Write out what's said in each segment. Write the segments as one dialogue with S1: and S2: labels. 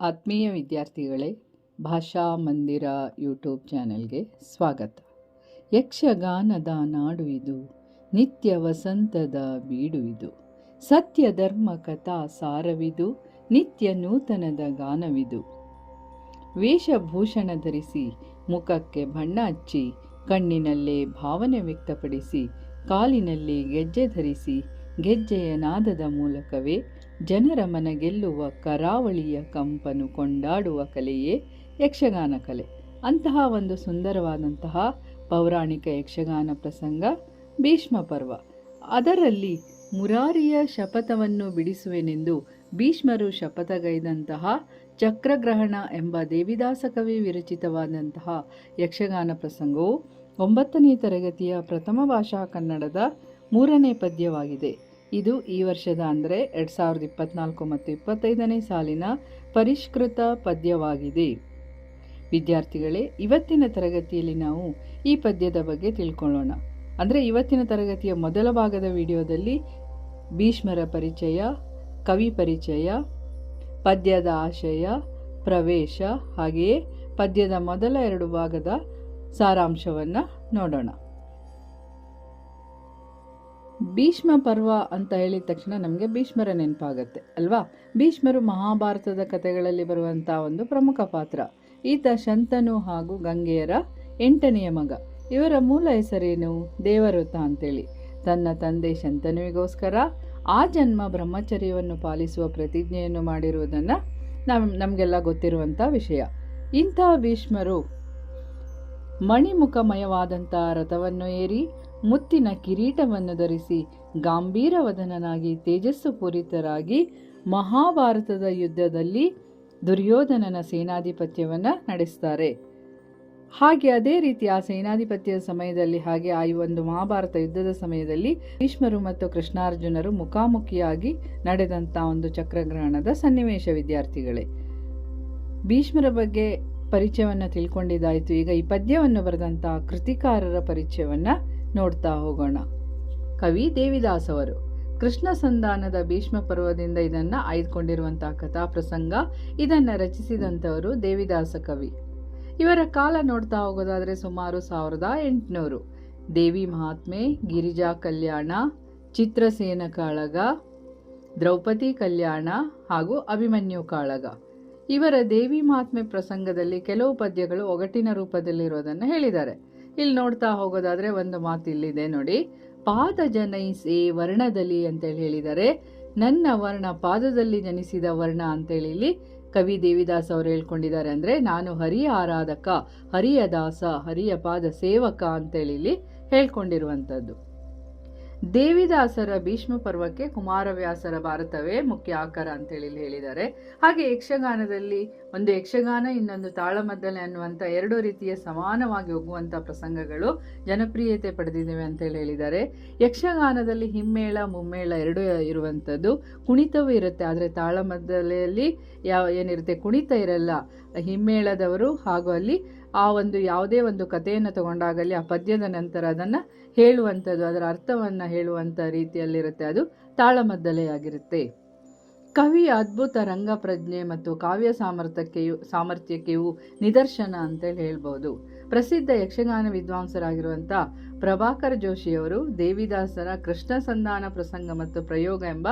S1: ಆತ್ಮೀಯ ವಿದ್ಯಾರ್ಥಿಗಳೇ, ಭಾಷಾ ಮಂದಿರ ಯೂಟ್ಯೂಬ್ ಚಾನೆಲ್ಗೆ ಸ್ವಾಗತ. ಯಕ್ಷಗಾನದ ನಾಡು ಇದು, ನಿತ್ಯ ವಸಂತದ ಬೀಡು ಇದು. ಸತ್ಯ ಧರ್ಮ ಕಥಾ ಸಾರವಿದು, ನಿತ್ಯ ನೂತನದ ಗಾನವಿದು. ವೇಷಭೂಷಣ ಧರಿಸಿ, ಮುಖಕ್ಕೆ ಬಣ್ಣ ಹಚ್ಚಿ, ಕಣ್ಣಿನಲ್ಲೇ ಭಾವನೆ ವ್ಯಕ್ತಪಡಿಸಿ, ಕಾಲಿನಲ್ಲಿ ಗೆಜ್ಜೆ ಧರಿಸಿ ಗೆಜ್ಜೆಯ ನಾದದ ಮೂಲಕವೇ ಜನರ ಮನ ಗೆಲ್ಲುವ ಕರಾವಳಿಯ ಕಂಪನು ಕೊಂಡಾಡುವ ಕಲೆಯೇ ಯಕ್ಷಗಾನ ಕಲೆ. ಅಂತಹ ಒಂದು ಸುಂದರವಾದಂತಹ ಪೌರಾಣಿಕ ಯಕ್ಷಗಾನ ಪ್ರಸಂಗ ಭೀಷ್ಮ ಪರ್ವ. ಅದರಲ್ಲಿ ಮುರಾರಿಯ ಶಪಥವನ್ನು ಬಿಡಿಸುವೆನೆಂದು ಭೀಷ್ಮರು ಶಪಥಗೈದಂತಹ ಚಕ್ರಗ್ರಹಣ ಎಂಬ ದೇವಿದಾಸ ಕವಿ ವಿರಚಿತವಾದಂತಹ ಯಕ್ಷಗಾನ ಪ್ರಸಂಗವು ಒಂಬತ್ತನೇ ತರಗತಿಯ ಪ್ರಥಮ ಭಾಷಾ ಕನ್ನಡದ ಮೂರನೇ ಪದ್ಯವಾಗಿದೆ. ಇದು ಈ ವರ್ಷದ ಅಂದರೆ ಎರಡು ಸಾವಿರದ ಇಪ್ಪತ್ನಾಲ್ಕು ಮತ್ತು ಇಪ್ಪತ್ತೈದನೇ ಸಾಲಿನ ಪರಿಷ್ಕೃತ ಪದ್ಯವಾಗಿದೆ. ವಿದ್ಯಾರ್ಥಿಗಳೇ, ಇವತ್ತಿನ ತರಗತಿಯಲ್ಲಿ ನಾವು ಈ ಪದ್ಯದ ಬಗ್ಗೆ ತಿಳ್ಕೊಳ್ಳೋಣ. ಅಂದರೆ ಇವತ್ತಿನ ತರಗತಿಯ ಮೊದಲ ಭಾಗದ ವಿಡಿಯೋದಲ್ಲಿ ಭೀಷ್ಮರ ಪರಿಚಯ, ಕವಿ ಪರಿಚಯ, ಪದ್ಯದ ಆಶಯ, ಪ್ರವೇಶ, ಹಾಗೆಯೇ ಪದ್ಯದ ಮೊದಲ ಎರಡು ಭಾಗದ ಸಾರಾಂಶವನ್ನು ನೋಡೋಣ. ಭೀಷ್ಮ ಪರ್ವ ಅಂತ ಹೇಳಿದ ತಕ್ಷಣ ನಮಗೆ ಭೀಷ್ಮರ ನೆನಪಾಗತ್ತೆ, ಅಲ್ವಾ? ಭೀಷ್ಮರು ಮಹಾಭಾರತದ ಕಥೆಗಳಲ್ಲಿ ಬರುವಂಥ ಒಂದು ಪ್ರಮುಖ ಪಾತ್ರ. ಈತ ಶಂತನು ಹಾಗೂ ಗಂಗೆಯರ ಎಂಟನೆಯ ಮಗ. ಇವರ ಮೂಲ ಹೆಸರೇನು? ದೇವರುತ ಅಂತೇಳಿ. ತನ್ನ ತಂದೆ ಶಂತನುವಿಗೋಸ್ಕರ ಆ ಜನ್ಮ ಬ್ರಹ್ಮಚರ್ಯವನ್ನು ಪಾಲಿಸುವ ಪ್ರತಿಜ್ಞೆಯನ್ನು ಮಾಡಿರುವುದನ್ನು ನಮ್, ನಮಗೆಲ್ಲ ಗೊತ್ತಿರುವಂಥ ವಿಷಯ. ಇಂಥ ಭೀಷ್ಮರು ಮಣಿಮುಖಮಯವಾದಂಥ ರಥವನ್ನು ಏರಿ ಮುತ್ತಿನ ಕಿರೀಟವನ್ನು ಧರಿಸಿ ಗಾಂಭೀರವದನನಾಗಿ ತೇಜಸ್ಸು ಪೂರಿತರಾಗಿ ಮಹಾಭಾರತದ ಯುದ್ಧದಲ್ಲಿ ದುರ್ಯೋಧನನ ಸೇನಾಧಿಪತ್ಯವನ್ನು ನಡೆಸ್ತಾರೆ. ಹಾಗೆ ಅದೇ ರೀತಿ ಆ ಸೇನಾಧಿಪತ್ಯದ ಸಮಯದಲ್ಲಿ ಹಾಗೆ ಆ ಒಂದು ಮಹಾಭಾರತ ಯುದ್ಧದ ಸಮಯದಲ್ಲಿ ಭೀಷ್ಮರು ಮತ್ತು ಕೃಷ್ಣಾರ್ಜುನರು ಮುಖಾಮುಖಿಯಾಗಿ ನಡೆದಂಥ ಒಂದು ಚಕ್ರಗ್ರಹಣದ ಸನ್ನಿವೇಶ ವಿದ್ಯಾರ್ಥಿಗಳೇ. ಭೀಷ್ಮರ ಬಗ್ಗೆ ಪರಿಚಯವನ್ನು ತಿಳ್ಕೊಂಡಿದ್ದಾಯಿತು. ಈಗ ಈ ಪದ್ಯವನ್ನು ಬರೆದಂಥ ಕೃತಿಕಾರರ ಪರಿಚಯವನ್ನು ನೋಡ್ತಾ ಹೋಗೋಣ. ಕವಿ ದೇವಿದಾಸ್ ಅವರು, ಕೃಷ್ಣ ಸಂಧಾನದ ಭೀಷ್ಮ ಪರ್ವದಿಂದ ಇದನ್ನು ಆಯ್ದುಕೊಂಡಿರುವಂತಹ ಕಥಾ ಪ್ರಸಂಗ ಇದನ್ನು ರಚಿಸಿದಂಥವರು ದೇವಿದಾಸ ಕವಿ. ಇವರ ಕಾಲ ನೋಡ್ತಾ ಹೋಗೋದಾದರೆ ಸುಮಾರು ಸಾವಿರದ ಎಂಟುನೂರು. ದೇವಿ ಮಹಾತ್ಮೆ, ಗಿರಿಜಾ ಕಲ್ಯಾಣ, ಚಿತ್ರಸೇನ ಕಾಳಗ, ದ್ರೌಪದಿ ಕಲ್ಯಾಣ ಹಾಗೂ ಅಭಿಮನ್ಯು ಕಾಳಗ. ಇವರ ದೇವಿ ಮಹಾತ್ಮೆ ಪ್ರಸಂಗದಲ್ಲಿ ಕೆಲವು ಪದ್ಯಗಳು ಒಗಟಿನ ರೂಪದಲ್ಲಿರೋದನ್ನು ಹೇಳಿದ್ದಾರೆ. ಇಲ್ಲಿ ನೋಡ್ತಾ ಹೋಗೋದಾದ್ರೆ ಒಂದು ಮಾತು ಇಲ್ಲಿದೆ ನೋಡಿ. ಪಾದ ಜನೈಸಿ ವರ್ಣದಲ್ಲಿ ಅಂತೇಳಿ ಹೇಳಿದ್ದಾರೆ. ನನ್ನ ವರ್ಣ ಪಾದದಲ್ಲಿ ಜನಿಸಿದ ವರ್ಣ ಅಂತೇಳಿ ಇಲ್ಲಿ ಕವಿ ದೇವಿದಾಸ್ ಅವರು ಹೇಳ್ಕೊಂಡಿದ್ದಾರೆ ಅಂದರೆ ನಾನು ಹರಿಯ ಆರಾಧಕ, ಹರಿಯ ದಾಸ, ಹರಿಯ ಪಾದ ಸೇವಕ ಅಂತೇಳಿ ಇಲ್ಲಿ ಹೇಳ್ಕೊಂಡಿರುವಂಥದ್ದು ದೇವಿದಾಸರ ಭೀಷ್ಮ ಪರ್ವಕ್ಕೆ ಕುಮಾರವ್ಯಾಸರ ಭಾರತವೇ ಮುಖ್ಯ ಆಕಾರ ಅಂತೇಳಿ ಹೇಳಿದ್ದಾರೆ. ಹಾಗೆ ಯಕ್ಷಗಾನದಲ್ಲಿ ಒಂದು ಯಕ್ಷಗಾನ, ಇನ್ನೊಂದು ತಾಳಮದ್ದಲೆ ಅನ್ನುವಂಥ ಎರಡು ರೀತಿಯ ಸಮಾನವಾಗಿ ಹೋಗುವಂಥ ಪ್ರಸಂಗಗಳು ಜನಪ್ರಿಯತೆ ಪಡೆದಿದ್ದೇವೆ ಅಂತೇಳಿ ಹೇಳಿದ್ದಾರೆ. ಯಕ್ಷಗಾನದಲ್ಲಿ ಹಿಮ್ಮೇಳ, ಮುಮ್ಮೇಳ ಎರಡು ಇರುವಂಥದ್ದು ಕುಣಿತವೂ ಇರುತ್ತೆ. ಆದರೆ ತಾಳಮದ್ದಲೆಯಲ್ಲಿ ಯಾವ ಏನಿರುತ್ತೆ? ಕುಣಿತ ಇರಲ್ಲ. ಹಿಮ್ಮೇಳದವರು ಹಾಗೂ ಅಲ್ಲಿ ಆ ಒಂದು ಯಾವುದೇ ಒಂದು ಕಥೆಯನ್ನು ತಗೊಂಡಾಗಲಿ ಆ ಪದ್ಯದ ನಂತರ ಅದನ್ನು ಹೇಳುವಂಥದ್ದು, ಅದರ ಅರ್ಥವನ್ನು ಹೇಳುವಂಥ ರೀತಿಯಲ್ಲಿರುತ್ತೆ. ಅದು ತಾಳಮದ್ದಲೆಯಾಗಿರುತ್ತೆ. ಕವಿಯ ಅದ್ಭುತ ರಂಗ ಪ್ರಜ್ಞೆ ಮತ್ತು ಕಾವ್ಯ ಸಾಮರ್ಥ್ಯಕ್ಕೆಯು ಸಾಮರ್ಥ್ಯಕ್ಕೆಯು ನಿದರ್ಶನ ಅಂತೇಳಿ ಹೇಳ್ಬೋದು. ಪ್ರಸಿದ್ಧ ಯಕ್ಷಗಾನ ವಿದ್ವಾಂಸರಾಗಿರುವಂಥ ಪ್ರಭಾಕರ್ ಜೋಶಿಯವರು ದೇವಿದಾಸರ ಕೃಷ್ಣ ಸಂಧಾನ ಪ್ರಸಂಗ ಮತ್ತು ಪ್ರಯೋಗ ಎಂಬ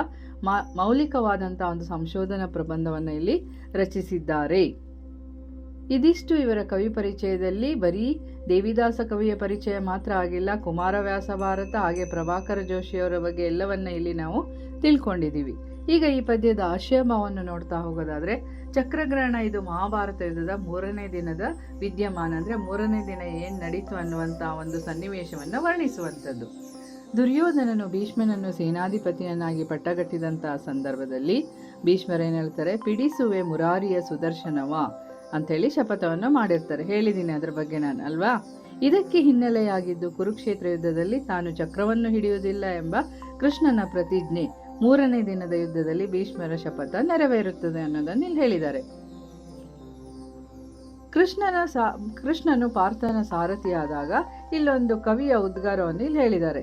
S1: ಮೌಲಿಕವಾದಂಥ ಒಂದು ಸಂಶೋಧನಾ ಪ್ರಬಂಧವನ್ನು ಇಲ್ಲಿ ರಚಿಸಿದ್ದಾರೆ. ಇದಿಷ್ಟು ಇವರ ಕವಿ ಪರಿಚಯದಲ್ಲಿ. ಬರೀ ದೇವಿದಾಸ ಕವಿಯ ಪರಿಚಯ ಮಾತ್ರ ಆಗಿಲ್ಲ. ಕುಮಾರವ್ಯಾಸ ಭಾರತ, ಹಾಗೆ ಪ್ರಭಾಕರ ಜೋಶಿಯವರ ಬಗ್ಗೆ ಎಲ್ಲವನ್ನ ಇಲ್ಲಿ ನಾವು ತಿಳ್ಕೊಂಡಿದ್ದೀವಿ. ಈಗ ಈ ಪದ್ಯದ ಆಶಯಭಾವವನ್ನು ನೋಡ್ತಾ ಹೋಗೋದಾದ್ರೆ, ಚಕ್ರಗ್ರಹಣ ಇದು ಮಹಾಭಾರತ ಯುದ್ಧದ ಮೂರನೇ ದಿನದ ವಿದ್ಯಮಾನ. ಅಂದರೆ ಮೂರನೇ ದಿನ ಏನು ನಡೀತು ಅನ್ನುವಂಥ ಒಂದು ಸನ್ನಿವೇಶವನ್ನು ವರ್ಣಿಸುವಂಥದ್ದು. ದುರ್ಯೋಧನನು ಭೀಷ್ಮನನ್ನು ಸೇನಾಧಿಪತಿಯನ್ನಾಗಿ ಪಟ್ಟಗಟ್ಟಿದಂತಹ ಸಂದರ್ಭದಲ್ಲಿ ಭೀಷ್ಮರೇನು ಹೇಳ್ತಾರೆ? ಪಿಡಿಸುವೆ ಮುರಾರಿಯ ಸುದರ್ಶನವ? ಅಂಥೇಳಿ ಶಪಥವನ್ನು ಮಾಡಿರ್ತಾರೆ. ಹೇಳಿದ್ದೀನಿ ಅದ್ರ ಬಗ್ಗೆ ನಾನು, ಅಲ್ವಾ? ಇದಕ್ಕೆ ಹಿನ್ನೆಲೆಯಾಗಿದ್ದು ಕುರುಕ್ಷೇತ್ರ ಯುದ್ಧದಲ್ಲಿ ತಾನು ಚಕ್ರವನ್ನು ಹಿಡಿಯುವುದಿಲ್ಲ ಎಂಬ ಕೃಷ್ಣನ ಪ್ರತಿಜ್ಞೆ ಮೂರನೇ ದಿನದ ಯುದ್ಧದಲ್ಲಿ ಭೀಷ್ಮರ ಶಪಥ ನೆರವೇರುತ್ತದೆ ಅನ್ನೋದನ್ನು ಇಲ್ಲಿ ಹೇಳಿದ್ದಾರೆ. ಕೃಷ್ಣನ ಸಾ, ಕೃಷ್ಣನು ಪಾರ್ಥನ ಸಾರಥಿಯಾದಾಗ ಇಲ್ಲೊಂದು ಕವಿಯ ಉದ್ಗಾರವನ್ನು ಇಲ್ಲಿ ಹೇಳಿದ್ದಾರೆ.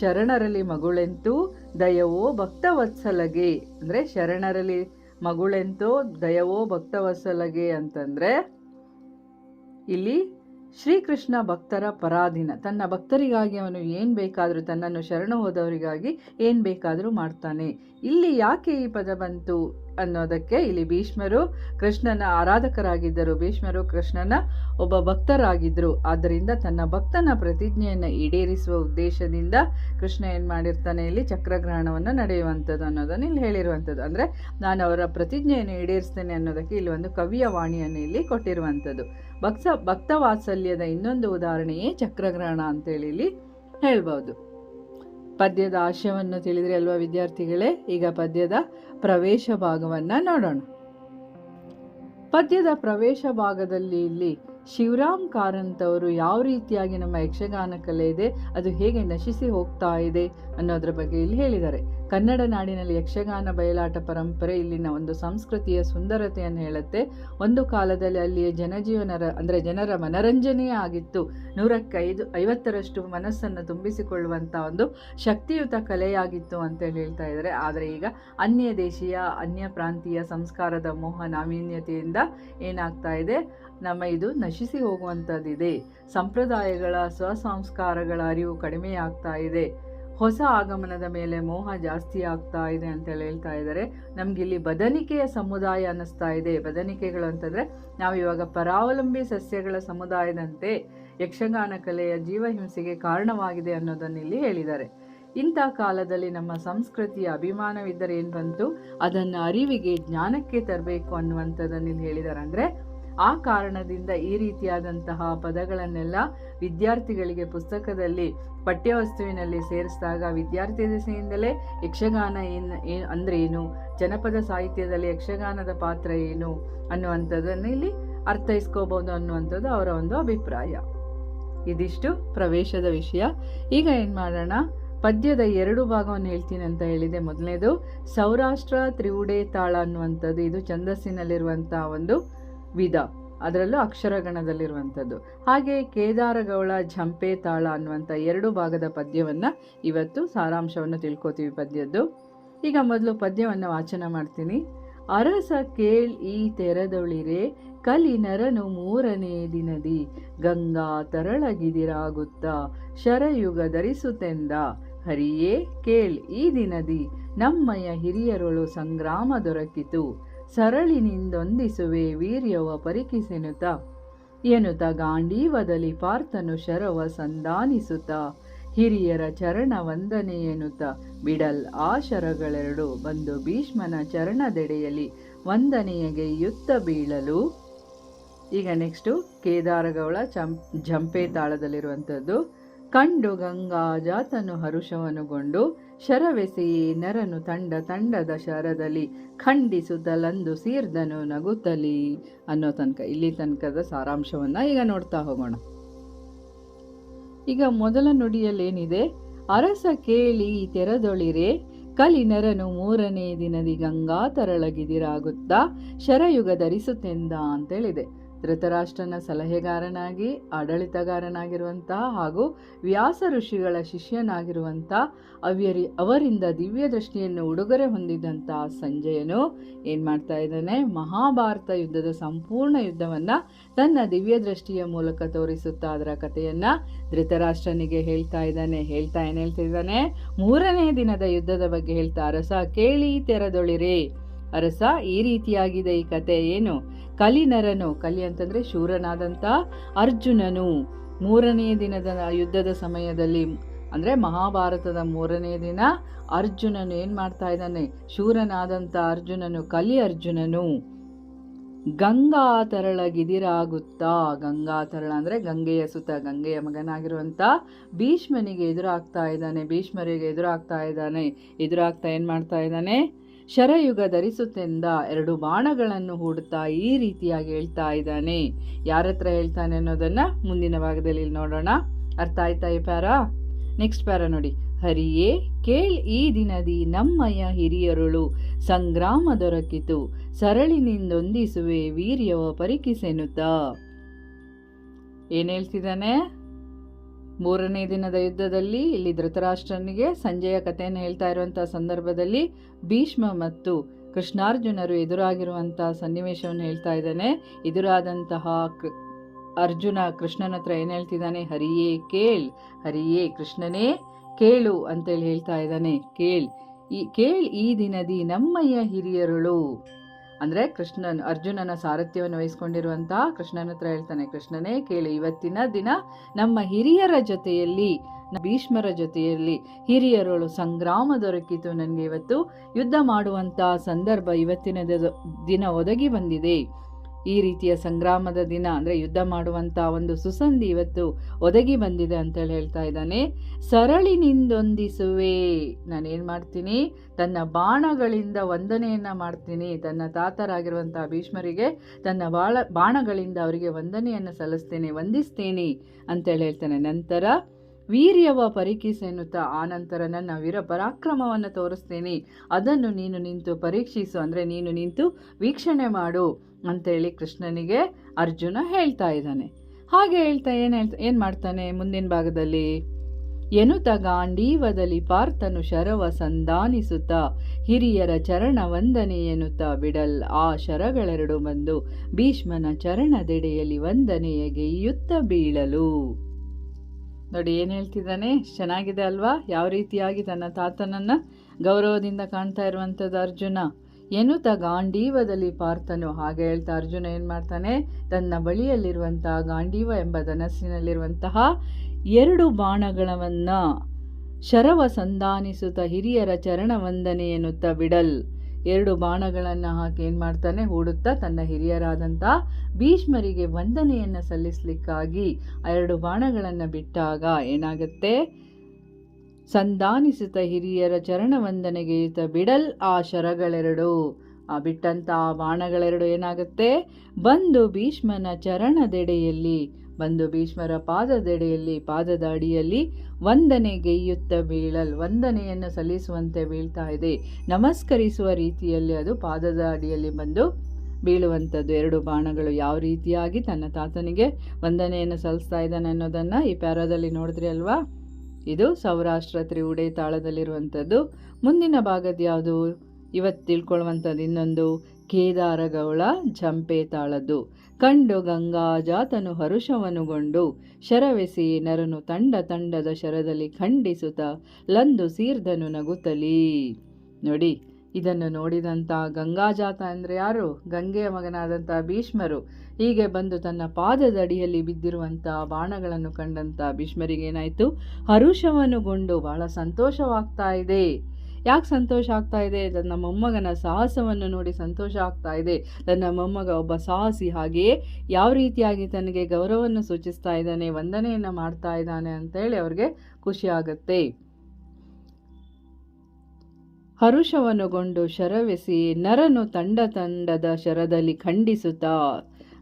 S1: ಶರಣರಲ್ಲಿ ಮಗುಳೆಂತೂ ದಯವೋ ಭಕ್ತವತ್ಸಲಗೆ, ಅಂದರೆ ಶರಣರಲ್ಲಿ ಮಗುಳೆಂತೋ ದಯವೋ ಭಕ್ತವಸಲಗೆ ಅಂತಂದ್ರೆ ಇಲ್ಲಿ ಶ್ರೀಕೃಷ್ಣ ಭಕ್ತರ ಪರಾಧೀನ. ತನ್ನ ಭಕ್ತರಿಗಾಗಿ ಅವನು ಏನು ಬೇಕಾದರೂ, ತನ್ನನ್ನು ಶರಣ ಹೋದವರಿಗಾಗಿ ಏನು ಬೇಕಾದರೂ ಮಾಡ್ತಾನೆ. ಇಲ್ಲಿ ಯಾಕೆ ಈ ಪದ ಬಂತು ಅನ್ನೋದಕ್ಕೆ ಇಲ್ಲಿ ಭೀಷ್ಮರು ಕೃಷ್ಣನ ಆರಾಧಕರಾಗಿದ್ದರು. ಭೀಷ್ಮರು ಕೃಷ್ಣನ ಒಬ್ಬ ಭಕ್ತರಾಗಿದ್ದರು ಆದ್ದರಿಂದ ತನ್ನ ಭಕ್ತನ ಪ್ರತಿಜ್ಞೆಯನ್ನು ಈಡೇರಿಸುವ ಉದ್ದೇಶದಿಂದ ಕೃಷ್ಣ ಏನು ಮಾಡಿರ್ತಾನೆ, ಇಲ್ಲಿ ಚಕ್ರಗ್ರಹಣವನ್ನು ನಡೆಯುವಂಥದ್ದು ಅನ್ನೋದನ್ನು ಇಲ್ಲಿ ಹೇಳಿರುವಂಥದ್ದು. ಅಂದರೆ ನಾನು ಅವರ ಪ್ರತಿಜ್ಞೆಯನ್ನು ಈಡೇರಿಸ್ತೇನೆ ಅನ್ನೋದಕ್ಕೆ ಇಲ್ಲಿ ಒಂದು ಕವಿಯ ವಾಣಿಯನ್ನು ಇಲ್ಲಿ ಕೊಟ್ಟಿರುವಂಥದ್ದು. ಭಕ್ತ ಭಕ್ತ ವಾತ್ಸಲ್ಯದ ಇನ್ನೊಂದು ಉದಾಹರಣೆಯೇ ಚಕ್ರಗ್ರಹಣ ಅಂತೇಳಿ ಇಲ್ಲಿ ಹೇಳ್ಬೋದು. ಪದ್ಯದ ಆಶಯವನ್ನು ತಿಳಿದ್ರೆ ಅಲ್ವಾ ವಿದ್ಯಾರ್ಥಿಗಳೇ? ಈಗ ಪದ್ಯದ ಪ್ರವೇಶ ಭಾಗವನ್ನು ನೋಡೋಣ. ಪದ್ಯದ ಪ್ರವೇಶ ಭಾಗದಲ್ಲಿ ಇಲ್ಲಿ ಶಿವರಾಮ್ ಕಾರಂತ್ ಅವರು ಯಾವ ರೀತಿಯಾಗಿ ನಮ್ಮ ಯಕ್ಷಗಾನ ಕಲೆ ಇದೆ, ಅದು ಹೇಗೆ ನಶಿಸಿ ಹೋಗ್ತಾ ಇದೆ ಅನ್ನೋದ್ರ ಬಗ್ಗೆ ಇಲ್ಲಿ ಹೇಳಿದ್ದಾರೆ. ಕನ್ನಡ ನಾಡಿನಲ್ಲಿ ಯಕ್ಷಗಾನ ಬಯಲಾಟ ಪರಂಪರೆ ಇಲ್ಲಿನ ಒಂದು ಸಂಸ್ಕೃತಿಯ ಸುಂದರತೆಯನ್ನು ಹೇಳುತ್ತೆ. ಒಂದು ಕಾಲದಲ್ಲಿ ಅಲ್ಲಿಯ ಜನಜೀವನರ, ಅಂದರೆ ಜನರ ಮನರಂಜನೆಯೇ ಆಗಿತ್ತು. ನೂರಕ್ಕೈದು, ಐವತ್ತರಷ್ಟು ಮನಸ್ಸನ್ನು ತುಂಬಿಸಿಕೊಳ್ಳುವಂಥ ಒಂದು ಶಕ್ತಿಯುತ ಕಲೆಯಾಗಿತ್ತು ಅಂತೇಳಿ ಹೇಳ್ತಾ ಇದ್ದಾರೆ. ಆದರೆ ಈಗ ಅನ್ಯ ದೇಶೀಯ ಅನ್ಯ ಪ್ರಾಂತೀಯ ಸಂಸ್ಕಾರದ ಮೋಹ ನಾವೀನ್ಯತೆಯಿಂದ ಏನಾಗ್ತಾ ಇದೆ? ನಮ್ಮ ಇದು ನಶಿಸಿ ಹೋಗುವಂಥದ್ದಿದೆ. ಸಂಪ್ರದಾಯಗಳ ಸ್ವಸಂಸ್ಕಾರಗಳ ಅರಿವು ಕಡಿಮೆಯಾಗ್ತಾ ಇದೆ. ಹೊಸ ಆಗಮನದ ಮೇಲೆ ಮೋಹ ಜಾಸ್ತಿ ಆಗ್ತಾ ಇದೆ ಅಂತೇಳಿ ಹೇಳ್ತಾ ಇದ್ದಾರೆ. ನಮಗಿಲ್ಲಿ ಬದನಿಕೆಯ ಸಮುದಾಯ ಅನ್ನಿಸ್ತಾ ಇದೆ. ಬದನಿಕೆಗಳು ಅಂತಂದರೆ ನಾವು ಇವಾಗ ಪರಾವಲಂಬಿ ಸಸ್ಯಗಳ ಸಮುದಾಯದಂತೆ ಯಕ್ಷಗಾನ ಕಲೆಯ ಜೀವಹಿಂಸೆಗೆ ಕಾರಣವಾಗಿದೆ ಅನ್ನೋದನ್ನು ಇಲ್ಲಿ ಹೇಳಿದ್ದಾರೆ. ಇಂಥ ಕಾಲದಲ್ಲಿ ನಮ್ಮ ಸಂಸ್ಕೃತಿಯ ಅಭಿಮಾನವಿದ್ದರೆ ಏನು ಬಂತು? ಅದನ್ನು ಅರಿವಿಗೆ ಜ್ಞಾನಕ್ಕೆ ತರಬೇಕು ಅನ್ನುವಂಥದ್ದನ್ನು ಇಲ್ಲಿ ಹೇಳಿದ್ದಾರೆ. ಅಂದರೆ ಆ ಕಾರಣದಿಂದ ಈ ರೀತಿಯಾದಂತಹ ಪದಗಳನ್ನೆಲ್ಲ ವಿದ್ಯಾರ್ಥಿಗಳಿಗೆ ಪುಸ್ತಕದಲ್ಲಿ ಪಠ್ಯವಸ್ತುವಿನಲ್ಲಿ ಸೇರಿಸಿದಾಗ ವಿದ್ಯಾರ್ಥಿ ದಿಸೆಯಿಂದಲೇ ಯಕ್ಷಗಾನ ಏನು ಏನು ಅಂದರೆ ಏನು? ಜನಪದ ಸಾಹಿತ್ಯದಲ್ಲಿ ಯಕ್ಷಗಾನದ ಪಾತ್ರ ಏನು ಅನ್ನುವಂಥದ್ದನ್ನು ಇಲ್ಲಿ ಅರ್ಥೈಸ್ಕೋಬೋದು ಅನ್ನುವಂಥದ್ದು ಅವರ ಒಂದು ಅಭಿಪ್ರಾಯ. ಇದಿಷ್ಟು ಪ್ರವೇಶದ ವಿಷಯ. ಈಗ ಏನು ಮಾಡೋಣ? ಪದ್ಯದ ಎರಡು ಭಾಗವನ್ನು ಹೇಳ್ತೀನಿ ಅಂತ ಹೇಳಿದೆ. ಮೊದಲನೇದು, ಸೌರಾಷ್ಟ್ರ ತ್ರಿವುಡೆ ತಾಳ ಅನ್ನುವಂಥದ್ದು. ಇದು ಛಂದಸ್ಸಿನಲ್ಲಿರುವಂಥ ಒಂದು ವಿಧ, ಅದರಲ್ಲೂ ಅಕ್ಷರಗಣದಲ್ಲಿರುವಂಥದ್ದು. ಹಾಗೆ ಕೇದಾರಗೌಳ, ಝಂಪೆ, ತಾಳ ಅನ್ನುವಂಥ ಎರಡು ಭಾಗದ ಪದ್ಯವನ್ನು ಇವತ್ತು ಸಾರಾಂಶವನ್ನು ತಿಳ್ಕೊತೀವಿ ಪದ್ಯದ್ದು. ಈಗ ಮೊದಲು ಪದ್ಯವನ್ನು ವಾಚನ ಮಾಡ್ತೀನಿ. ಅರಸ ಕೇಳ್ ಈ ತೆರೆದೊಳಿರೆ, ಕಲಿ ನರನು ಮೂರನೇ ದಿನದಿ, ಗಂಗಾ ತರಳಗಿದಿರಾಗುತ್ತ, ಶರಯುಗ ಧರಿಸುತ್ತೆಂದ ಹರಿಯೇ ಕೇಳ್ ಈ ದಿನದಿ, ನಮ್ಮಯ ಹಿರಿಯರೊಳು ಸಂಗ್ರಾಮ ದೊರಕಿತು. ಸರಳಿನಿಂದೊಂದಿಸುವೆ ವೀರ್ಯವ ಪರಿಕಿಸೆನುತ. ಎನುತ ಗಾಂಡೀವದಲ್ಲಿ ಪಾರ್ಥನು ಶರವ ಸಂಧಾನಿಸುತ್ತ ಹಿರಿಯರ ಚರಣ ವಂದನೆಯೆನುತ ಬಿಡಲ್ ಆ ಶರಗಳೆರಡು ಬಂದು ಭೀಷ್ಮನ ಚರಣದೆಡೆಯಲ್ಲಿ ವಂದನೆಯಗೆ ಯುತ್ತ ಬೀಳಲು. ಈಗ ನೆಕ್ಸ್ಟು ಕೇದಾರಗೌಳ ಚಂ, ಜಂಪೆ ತಾಳದಲ್ಲಿರುವಂಥದ್ದು. ಕಂಡು ಗಂಗಾ ಜಾತನು ಹರುಷವನುಗೊಂಡು ಶರವೆಸೆಯೇ ನರನು ತಂಡ ತಂಡದ ಶರದಲ್ಲಿ ಖಂಡಿಸುತ್ತಲಂದು ಸೀರ್ದನು ನಗುತ್ತಲಿ ಅನ್ನೋ ತನಕ, ಇಲ್ಲಿ ತನಕದ ಸಾರಾಂಶವನ್ನು ಈಗ ನೋಡ್ತಾ ಹೋಗೋಣ. ಈಗ ಮೊದಲ ನುಡಿಯಲ್ಲೇನಿದೆ? ಅರಸ ಕೇಳಿ ತೆರದೊಳಿರೆ, ಕಲಿ ನರನು ಮೂರನೇ ದಿನದಿ ಗಂಗಾ ತರಳಗಿದಿರಾಗುತ್ತಾ, ಶರಯುಗ ಧರಿಸುತ್ತೆಂದ ಅಂತೇಳಿದೆ. ಧೃತರಾಷ್ಟ್ರನ ಸಲಹೆಗಾರನಾಗಿ, ಆಡಳಿತಗಾರನಾಗಿರುವಂತಹ ಹಾಗೂ ವ್ಯಾಸ ಋಷಿಗಳ ಶಿಷ್ಯನಾಗಿರುವಂಥ ಅವ್ಯರಿ ಅವರಿಂದ ದಿವ್ಯ ದೃಷ್ಟಿಯನ್ನು ಉಡುಗೊರೆ ಹೊಂದಿದ್ದಂಥ ಸಂಜಯನು ಏನು ಮಾಡ್ತಾ ಇದ್ದಾನೆ? ಮಹಾಭಾರತ ಯುದ್ಧದ ಸಂಪೂರ್ಣ ಯುದ್ಧವನ್ನು ತನ್ನ ದಿವ್ಯ ದೃಷ್ಟಿಯ ಮೂಲಕ ತೋರಿಸುತ್ತಾ ಅದರ ಕಥೆಯನ್ನು ಧೃತರಾಷ್ಟ್ರನಿಗೆ ಹೇಳ್ತಾ ಇದ್ದಾನೆ. ಹೇಳ್ತಾ ಏನು ಹೇಳ್ತಿದ್ದಾನೆ ಮೂರನೇ ದಿನದ ಯುದ್ಧದ ಬಗ್ಗೆ ಹೇಳ್ತಾ ಅರಸ, ಕೇಳಿ ತೆರೆದೊಳಿರಿ. ಅರಸ, ಈ ರೀತಿಯಾಗಿದೆ ಈ ಕತೆ ಏನು? ಕಲಿನರನು, ಕಲಿ ಅಂತಂದ್ರೆ ಶೂರನಾದಂಥ ಅರ್ಜುನನು. ಮೂರನೇ ದಿನದ ಯುದ್ಧದ ಸಮಯದಲ್ಲಿ, ಅಂದರೆ ಮಹಾಭಾರತದ ಮೂರನೇ ದಿನ ಅರ್ಜುನನು ಏನು ಮಾಡ್ತಾ ಇದ್ದಾನೆ? ಶೂರನಾದಂಥ ಅರ್ಜುನನು, ಕಲಿ ಅರ್ಜುನನು. ಗಂಗಾ ತರಳಗಿದಿರಾಗುತ್ತಾ ಗಂಗಾ ತರಳ ಅಂದರೆ ಗಂಗೆಯ ಸುತ ಗಂಗೆಯ ಮಗನಾಗಿರುವಂಥ ಭೀಷ್ಮನಿಗೆ ಎದುರಾಗ್ತಾ ಇದ್ದಾನೆ, ಭೀಷ್ಮರಿಗೆ ಎದುರಾಗ್ತಾ ಇದ್ದಾನೆ. ಎದುರಾಗ್ತಾ ಏನು ಮಾಡ್ತಾ ಇದ್ದಾನೆ? ಶರಯುಗ ಧರಿಸುತ್ತೆಂದ ಎರಡು ಬಾಣಗಳನ್ನು ಹೂಡುತ್ತಾ ಈ ರೀತಿಯಾಗಿ ಹೇಳ್ತಾ ಇದ್ದಾನೆ. ಯಾರತ್ರ ಹೇಳ್ತಾನೆ ಅನ್ನೋದನ್ನ ಮುಂದಿನ ಭಾಗದಲ್ಲಿ ನೋಡೋಣ. ಅರ್ಥ ಆಯ್ತಾ ಈ ಪ್ಯಾರ? ನೆಕ್ಸ್ಟ್ ಪ್ಯಾರ ನೋಡಿ. ಹರಿಯೇ, ಕೇಳ್ ಈ ದಿನದಿ ನಮ್ಮಯ್ಯ ಹಿರಿಯರುಳು, ಸಂಗ್ರಾಮ ದೊರಕಿತು, ಸರಳಿನಿಂದೊಂದಿಸುವೆ ವೀರ್ಯವ ಪರಿಕಿಸೆನುತ್ತ. ಏನ್ ಹೇಳ್ತಿದ್ದಾನೆ? ಮೂರನೇ ದಿನದ ಯುದ್ಧದಲ್ಲಿ ಇಲ್ಲಿ ಧೃತರಾಷ್ಟ್ರನಿಗೆ ಸಂಜೆಯ ಕಥೆಯನ್ನು ಹೇಳ್ತಾ ಇರುವಂತಹ ಸಂದರ್ಭದಲ್ಲಿ ಭೀಷ್ಮ ಮತ್ತು ಕೃಷ್ಣಾರ್ಜುನರು ಎದುರಾಗಿರುವಂಥ ಸನ್ನಿವೇಶವನ್ನು ಹೇಳ್ತಾ ಇದ್ದಾನೆ. ಎದುರಾದಂತಹ ಅರ್ಜುನ ಕೃಷ್ಣನ ಹತ್ರ ಏನು ಹೇಳ್ತಿದ್ದಾನೆ? ಹರಿಯೇ ಕೇಳ್, ಹರಿಯೇ ಕೃಷ್ಣನೇ ಕೇಳು ಅಂತೇಳಿ ಹೇಳ್ತಾ ಇದ್ದಾನೆ. ಕೇಳ್, ಈ ಕೇಳ್ ಈ ದಿನದಿ ನಮ್ಮಯ್ಯ ಹಿರಿಯರುಳು. ಅಂದರೆ ಕೃಷ್ಣನ್, ಅರ್ಜುನನ ಸಾರಥ್ಯವನ್ನು ವಹಿಸ್ಕೊಂಡಿರುವಂತಹ ಕೃಷ್ಣನ ಹತ್ರ ಹೇಳ್ತಾನೆ, ಕೃಷ್ಣನೇ, ಕೇಳಿ, ಇವತ್ತಿನ ದಿನ ನಮ್ಮ ಹಿರಿಯರ ಜೊತೆಯಲ್ಲಿ ಭೀಷ್ಮರ ಜೊತೆಯಲ್ಲಿ ಹಿರಿಯರುಳು ಸಂಗ್ರಾಮ ದೊರಕಿತು. ನನಗೆ ಇವತ್ತು ಯುದ್ಧ ಮಾಡುವಂಥ ಸಂದರ್ಭ ಇವತ್ತಿನ ದಿನ ಒದಗಿ ಬಂದಿದೆ. ಈ ರೀತಿಯ ಸಂಗ್ರಾಮದ ದಿನ ಅಂದರೆ ಯುದ್ಧ ಮಾಡುವಂಥ ಒಂದು ಸುಸಂಧಿ ಇವತ್ತು ಒದಗಿ ಬಂದಿದೆ ಅಂತೇಳಿ ಹೇಳ್ತಾ ಇದ್ದಾನೆ. ಸರಳಿನಿಂದೊಂದಿಸುವೆ. ನಾನೇನು ಮಾಡ್ತೀನಿ? ತನ್ನ ಬಾಣಗಳಿಂದ ವಂದನೆಯನ್ನು ಮಾಡ್ತೀನಿ. ತನ್ನ ತಾತರಾಗಿರುವಂಥ ಭೀಷ್ಮರಿಗೆ ತನ್ನ ಬಾಳ ಬಾಣಗಳಿಂದ ಅವರಿಗೆ ವಂದನೆಯನ್ನು ಸಲ್ಲಿಸ್ತೇನೆ, ವಂದಿಸ್ತೇನೆ ಅಂತೇಳಿ ಹೇಳ್ತಾನೆ. ನಂತರ ವೀರ್ಯವ ಪರೀಕ್ಷಿಸೆನ್ನುತ್ತಾ ಆ ನಂತರ ನನ್ನ ವೀರ ಪರಾಕ್ರಮವನ್ನು ತೋರಿಸ್ತೇನೆ. ಅದನ್ನು ನೀನು ನಿಂತು ಪರೀಕ್ಷಿಸು. ಅಂದರೆ ನೀನು ನಿಂತು ವೀಕ್ಷಣೆ ಮಾಡು ಅಂತೇಳಿ ಕೃಷ್ಣನಿಗೆ ಅರ್ಜುನ ಹೇಳ್ತಾ ಇದ್ದಾನೆ. ಹಾಗೆ ಹೇಳ್ತಾ ಏನು ಹೇಳ್ತಾ, ಏನು ಮಾಡ್ತಾನೆ ಮುಂದಿನ ಭಾಗದಲ್ಲಿ? ಎನುತ ಗಾಂಡೀವದಲ್ಲಿ ಪಾರ್ಥನು ಶರವ ಸಂಧಾನಿಸುತ್ತ ಹಿರಿಯರ ಚರಣ ವಂದನೆ ಎನ್ನುತ್ತ ಬಿಡಲ್ ಆ ಶರಗಳೆರಡು ಬಂದು ಭೀಷ್ಮನ ಚರಣದೆಡೆಯಲ್ಲಿ ವಂದನೆಯ ಗೆಯ್ಯುತ್ತ ಬೀಳಲು. ನೋಡಿ ಏನು ಹೇಳ್ತಿದ್ದಾನೆ? ಚೆನ್ನಾಗಿದೆ ಅಲ್ವಾ? ಯಾವ ರೀತಿಯಾಗಿ ತನ್ನ ತಾತನನ್ನ? ಗೌರವದಿಂದ ಕಾಣ್ತಾ ಇರುವಂಥದ್ದು ಅರ್ಜುನ. ಎನ್ನುತ್ತ ಗಾಂಡೀವದಲ್ಲಿ ಪಾರ್ಥನು? ಹಾಗೆ ಹೇಳ್ತಾ ಅರ್ಜುನ ಏನು ಮಾಡ್ತಾನೆ? ತನ್ನ ಬಳಿಯಲ್ಲಿರುವಂತಹ ಗಾಂಡೀವ ಎಂಬ ಧನಸ್ಸಿನಲ್ಲಿರುವಂತಹ ಎರಡು ಬಾಣಗಳವನ್ನ ಶರವ ಸಂಧಾನಿಸುತ್ತ ಹಿರಿಯರ ಚರಣ ವಂದನೆ ಎನ್ನುತ್ತ ಬಿಡಲ್. ಎರಡು ಬಾಣಗಳನ್ನು ಹಾಕಿ ಏನು ಮಾಡ್ತಾನೆ? ಹೂಡುತ್ತಾ ತನ್ನ ಹಿರಿಯರಾದಂಥ ಭೀಷ್ಮರಿಗೆ ವಂದನೆಯನ್ನು ಸಲ್ಲಿಸಲಿಕ್ಕಾಗಿ ಆ ಎರಡು ಬಾಣಗಳನ್ನು ಬಿಟ್ಟಾಗ ಏನಾಗುತ್ತೆ? ಸಂಧಾನಿಸಿತ ಹಿರಿಯರ ಚರಣ ವಂದನೆಗೆ ಈತ ಬಿಡಲ್ ಆ ಶರಗಳೆರಡು. ಆ ಬಿಟ್ಟಂತ ಆ ಬಾಣಗಳೆರಡು ಏನಾಗುತ್ತೆ? ಬಂದು ಭೀಷ್ಮನ ಚರಣದೆಡೆಯಲ್ಲಿ ಬಂದು ಭೀಷ್ಮರ ಪಾದದೆಡೆಯಲ್ಲಿ ಪಾದದ ಅಡಿಯಲ್ಲಿ ವಂದನೆಗೆಯ್ಯುತ್ತ ಬೀಳಲ್. ವಂದನೆಯನ್ನು ಸಲ್ಲಿಸುವಂತೆ ಬೀಳ್ತಾ ಇದೆ. ನಮಸ್ಕರಿಸುವ ರೀತಿಯಲ್ಲಿ ಅದು ಪಾದದ ಅಡಿಯಲ್ಲಿ ಬಂದು ಬೀಳುವಂಥದ್ದು. ಎರಡು ಬಾಣಗಳು ಯಾವ ರೀತಿಯಾಗಿ ತನ್ನ ತಾತನಿಗೆ ವಂದನೆಯನ್ನು ಸಲ್ಲಿಸ್ತಾ ಇದ್ದಾನೆ ಅನ್ನೋದನ್ನು ಈ ಪ್ಯಾರಾದಲ್ಲಿ ನೋಡಿದ್ರಿ ಅಲ್ವಾ? ಇದು ಸೌರಾಷ್ಟ್ರ ತ್ರಿವುಡೆ ತಾಳದಲ್ಲಿರುವಂಥದ್ದು. ಮುಂದಿನ ಭಾಗದ ಯಾವುದು? ಇವತ್ತು ತಿಳ್ಕೊಳ್ಳುವಂಥದ್ದು ಇನ್ನೊಂದು ಕೇದಾರಗೌಳ ಜಂಪೇತಾಳದು ಕಂಡು ಗಂಗಾಜಾತನು ಹರುಷವನುಗೊಂಡು, ಶರವೆಸಿ ನರನು ತಂಡ ತಂಡದ ಶರದಲ್ಲಿ ಖಂಡಿಸುತ್ತ ಲಂದು ಸೀರ್ಧನು ನಗುತ್ತಲೀ. ನೋಡಿ, ಇದನ್ನು ನೋಡಿದಂಥ ಗಂಗಾಜಾತ ಅಂದರೆ ಯಾರು? ಗಂಗೆಯ ಮಗನಾದಂಥ ಭೀಷ್ಮರು. ಹೀಗೆ ಬಂದು ತನ್ನ ಪಾದದಡಿಯಲ್ಲಿ ಬಿದ್ದಿರುವಂಥ ಬಾಣಗಳನ್ನು ಕಂಡಂಥ ಭೀಷ್ಮರಿಗೇನಾಯಿತು? ಹರುಷವನುಗೊಂಡು ಬಹಳ ಸಂತೋಷವಾಗ್ತಾ ಇದೆ. ಯಾಕೆ ಸಂತೋಷ ಆಗ್ತಾ ಇದೆ? ನನ್ನ ಮೊಮ್ಮಗನ ಸಾಹಸವನ್ನು ನೋಡಿ ಸಂತೋಷ ಆಗ್ತಾ ಇದೆ. ನನ್ನ ಮೊಮ್ಮಗ ಒಬ್ಬ ಸಾಹಸಿ ಹಾಗೆಯೇ ಯಾವ ರೀತಿಯಾಗಿ ತನಗೆ ಗೌರವವನ್ನು ಸೂಚಿಸ್ತಾ ಇದ್ದಾನೆ, ವಂದನೆಯನ್ನು ಮಾಡ್ತಾ ಇದ್ದಾನೆ ಅಂತೇಳಿ ಅವ್ರಿಗೆ ಖುಷಿ ಆಗುತ್ತೆ. ಹರುಷವನುಗೊಂಡು ಶರವೆಸಿ ನರನು ತಂಡ ತಂಡದ ಶರದಲ್ಲಿ ಖಂಡಿಸುತ್ತಾ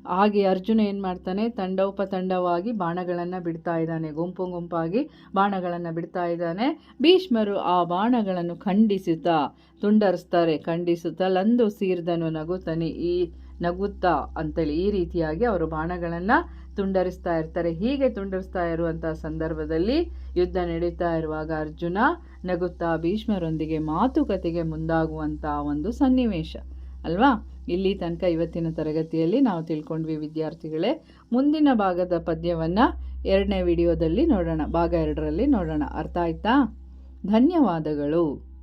S1: ಹಾಗೆ ಅರ್ಜುನ ಏನು ಮಾಡ್ತಾನೆ? ತಂಡೋಪತಂಡವಾಗಿ ಬಾಣಗಳನ್ನು ಬಿಡ್ತಾ ಇದ್ದಾನೆ. ಗುಂಪು ಗುಂಪಾಗಿ ಬಾಣಗಳನ್ನು ಬಿಡ್ತಾ ಇದ್ದಾನೆ. ಭೀಷ್ಮರು ಆ ಬಾಣಗಳನ್ನು ಖಂಡಿಸುತ್ತಾ ತುಂಡರಿಸ್ತಾರೆ. ಖಂಡಿಸುತ್ತಾ ಲಂದು ಸೀರ್ದನು ನಗುತ್ತಾನೆ. ಈ ನಗುತ್ತಾ ಅಂತೇಳಿ ಈ ರೀತಿಯಾಗಿ ಅವರು ಬಾಣಗಳನ್ನು ತುಂಡರಿಸ್ತಾ ಇರ್ತಾರೆ. ಹೀಗೆ ತುಂಡರಿಸ್ತಾ ಇರುವಂಥ ಸಂದರ್ಭದಲ್ಲಿ ಯುದ್ಧ ನಡೀತಾ ಇರುವಾಗ ಅರ್ಜುನ ನಗುತ್ತಾ ಭೀಷ್ಮರೊಂದಿಗೆ ಮಾತುಕತೆಗೆ ಮುಂದಾಗುವಂಥ ಒಂದು ಸನ್ನಿವೇಶ. ಅಲ್ವಾ? ಇಲ್ಲಿ ತನಕ ಇವತ್ತಿನ ತರಗತಿಯಲ್ಲಿ ನಾವು ತಿಳ್ಕೊಂಡ್ವಿ ವಿದ್ಯಾರ್ಥಿಗಳೇ, ಮುಂದಿನ ಭಾಗದ ಪದ್ಯವನ್ನು ಎರಡನೇ ವಿಡಿಯೋದಲ್ಲಿ ನೋಡೋಣ. ಭಾಗ ಎರಡರಲ್ಲಿ ನೋಡೋಣ. ಅರ್ಥ ಆಯ್ತಾ? ಧನ್ಯವಾದಗಳು.